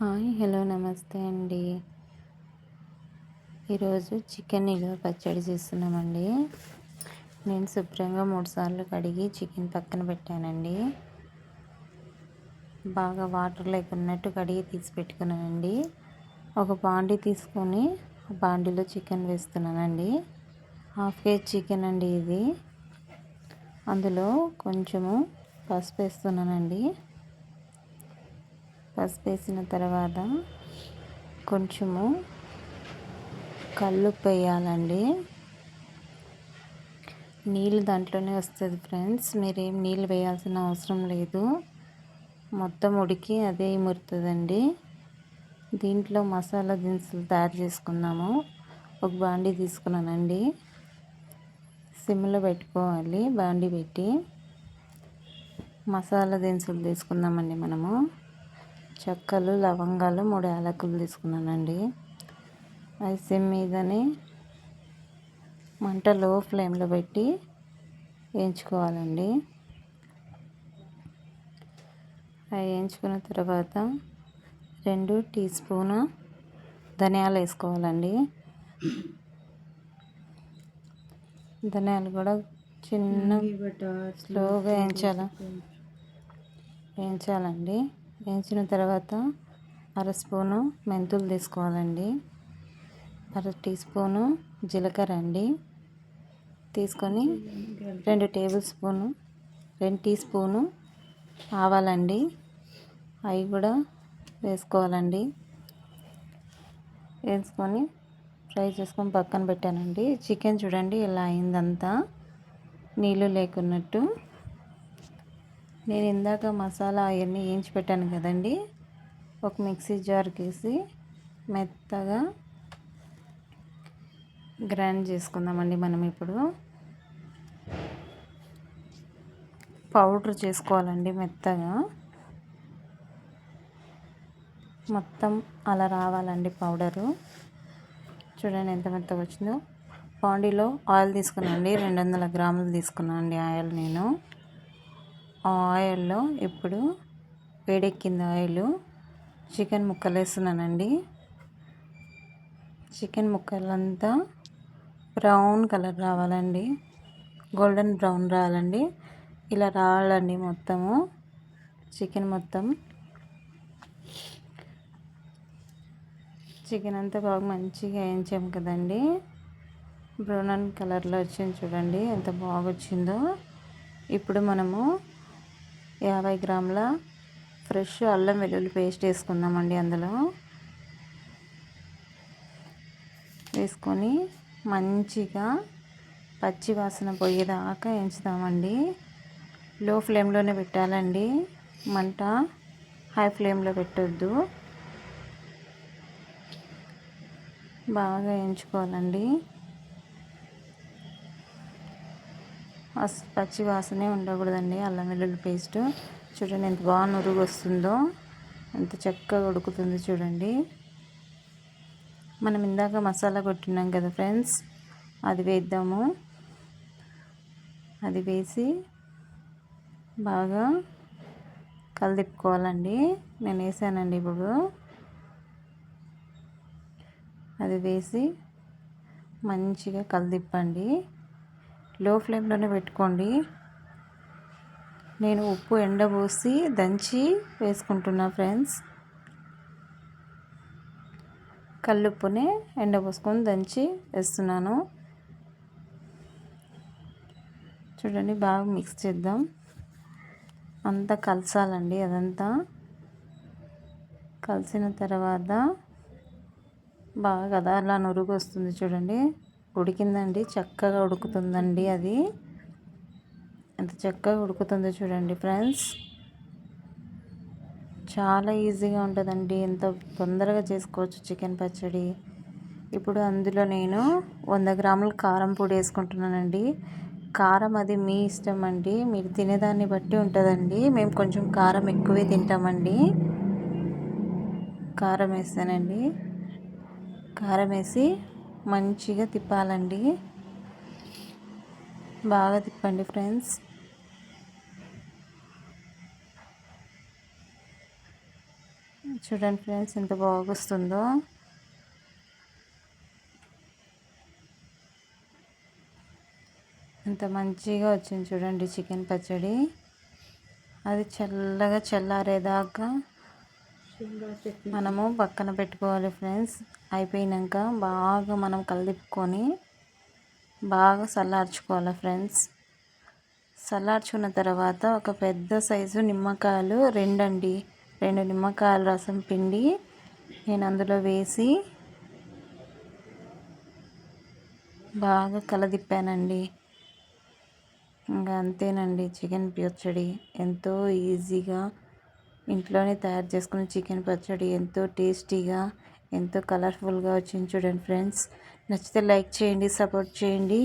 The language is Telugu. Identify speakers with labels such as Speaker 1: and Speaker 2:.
Speaker 1: హాయ్ హలో నమస్తే అండి. ఈరోజు చికెన్ నిలువ పచ్చడి చేస్తున్నామండి. నేను శుభ్రంగా మూడు సార్లు కడిగి చికెన్ పక్కన పెట్టానండి. బాగా వాటర్ లేకున్నట్టు కడిగి తీసి పెట్టుకున్నానండి. ఒక బాండి తీసుకొని బాండీలో చికెన్ వేస్తున్నానండి. హాఫ్ కేజీ చికెన్ అండి ఇది. అందులో కొంచెము పసుపు వేస్తున్నానండి. పసుపు వేసిన తర్వాత కొంచెము కల్లుప్పు వేయాలండి. నీళ్ళు దాంట్లోనే వస్తుంది ఫ్రెండ్స్. మీరేం నీళ్ళు వేయాల్సిన అవసరం లేదు. మొత్తం ఉడికి అదే మురుతుందండి. దీంట్లో మసాలా దినుసులు తయారు చేసుకున్నాము. ఒక బాండీ తీసుకున్నానండి. సిమ్లో పెట్టుకోవాలి బాండీ పెట్టి. మసాలా దినుసులు తీసుకుందామండి మనము. చెక్కలు లవంగాలు మూడు యాలకులు తీసుకున్నానండి. అవి సిమ్ మీదనే మంట లో ఫ్లేమ్లో పెట్టి వేయించుకోవాలండి. అవి వేయించుకున్న తర్వాత రెండు టీ స్పూను ధనియాలు వేసుకోవాలండి. ధనియాలు కూడా చిన్న స్లోగా వేయించాల వేయించాలండి. వేయించిన తర్వాత అర స్పూను మెంతులు తీసుకోవాలండి. అర టీ స్పూను జీలకర్ర అండి. తీసుకొని రెండు టేబుల్ స్పూను రెండు టీ స్పూను ఆవాలండి. అవి కూడా వేసుకోవాలండి. వేసుకొని ఫ్రై చేసుకొని పక్కన పెట్టానండి. చికెన్ చూడండి ఇలా అయిందంతా. నీళ్ళు లేకున్నట్టు. నేను ఇందాక మసాలా అవన్నీ వేయించి పెట్టాను కదండి. ఒక మిక్సీ జార్కి వేసి మెత్తగా గ్రైండ్ చేసుకుందామండి మనం ఇప్పుడు. పౌడర్ చేసుకోవాలండి మెత్తగా. మొత్తం అలా రావాలండి పౌడరు. చూడండి ఎంత మెత్తగా వచ్చిందో. పాండీలో ఆయిల్ తీసుకున్నాండి రెండు వందల గ్రాములు తీసుకున్నాను అండి ఆయిల్ నేను. ఆయిల్లో ఇప్పుడు వేడెక్కింది ఆయిల్. చికెన్ ముక్కలు వేస్తున్నానండి చికెన్ ముక్కలంతా బ్రౌన్ కలర్ రావాలండి. గోల్డెన్ బ్రౌన్ రావాలండి. ఇలా రావాలండి మొత్తము. చికెన్ మొత్తం. చికెన్ అంతా బాగా మంచిగా వేయించాం కదండి. బ్రౌన్ కలర్లో వచ్చింది చూడండి ఎంత బాగా వచ్చిందో ఇప్పుడు మనము యాభై గ్రాముల ఫ్రెష్ అల్లం వెల్లుల్లి పేస్ట్ వేసుకుందామండి అందులో. వేసుకొని మంచిగా పచ్చి వాసన పోయేదాకా ఎంచుతామండి. లో ఫ్లేమ్లోనే పెట్టాలండి. మంట హై ఫ్లేమ్లో పెట్టొద్దు. బాగా ఎంచుకోవాలండి. పచ్చి వాసనే ఉండకూడదండి. అల్లం వెల్లుల్లి పేస్ట్. చూడండి ఎంత బాగా నురుగు వస్తుందో ఎంత చక్కగా ఉడుకుతుందో చూడండి. మనం ఇందాక మసాలా కొట్టినాం కదా ఫ్రెండ్స్. అది వేద్దాము. అది వేసి బాగా కలిదిప్పుకోవాలండి. నేను వేసానండి ఇప్పుడు. అది వేసి మంచిగా కలిదిప్పండి. లో ఫ్లేమ్లోనే పెట్టుకోండి. నేను ఉప్పు ఎండబోసి దంచి వేసుకుంటున్నా ఫ్రెండ్స్. కల్లుప్పుని ఎండబోసుకొని దంచి వేస్తున్నాను. చూడండి బాగా మిక్స్ చేద్దాం. అంతా కలసాలండి అదంతా. కలిసిన తర్వాత బాగా కదా అలా నురుగు వస్తుంది చూడండి. ఉడికిందండి. చక్కగా ఉడుకుతుందండి అది. ఎంత చక్కగా ఉడుకుతుందో చూడండి ఫ్రెండ్స్. చాలా ఈజీగా ఉంటుందండి. ఎంత తొందరగా చేసుకోవచ్చు చికెన్ పచ్చడి. ఇప్పుడు అందులో నేను వంద గ్రాముల కారం పొడి వేసుకుంటున్నానండి. కారం అది మీ ఇష్టం అండి. మీరు తినేదాన్ని బట్టి ఉంటుందండి. మేము కొంచెం కారం ఎక్కువే తింటామండి. కారం వేస్తానండి. కారం వేసి మంచిగా తిప్పాలండి. బాగా తిప్పండి ఫ్రెండ్స్. చూడండి ఫ్రెండ్స్ ఎంత బాగా వస్తుందో ఎంత మంచిగా వచ్చింది చూడండి చికెన్ పచ్చడి. అది చల్లగా చల్లారేదాకా మనము పక్కన పెట్టుకోవాలి ఫ్రెండ్స్. అయిపోయినాక బాగా మనం కలిపుకొని బాగా చల్లార్చుకోవాలి ఫ్రెండ్స్. చల్లార్చుకున్న తర్వాత ఒక పెద్ద సైజు నిమ్మకాయలు రెండండి. రెండు నిమ్మకాయల రసం పిండి నేను అందులో వేసి బాగా కలదిప్పానండి. ఇంకా అంతేనండి చికెన్ పచ్చడి. ఎంతో ఈజీగా ఇంట్లోనే తయారు చేసుకున్న చికెన్ పచ్చడి ఎంతో టేస్టీగా ఎంతో కలర్ఫుల్గా వచ్చింది చూడండి ఫ్రెండ్స్. నచ్చితే లైక్ చేయండి సపోర్ట్ చేయండి.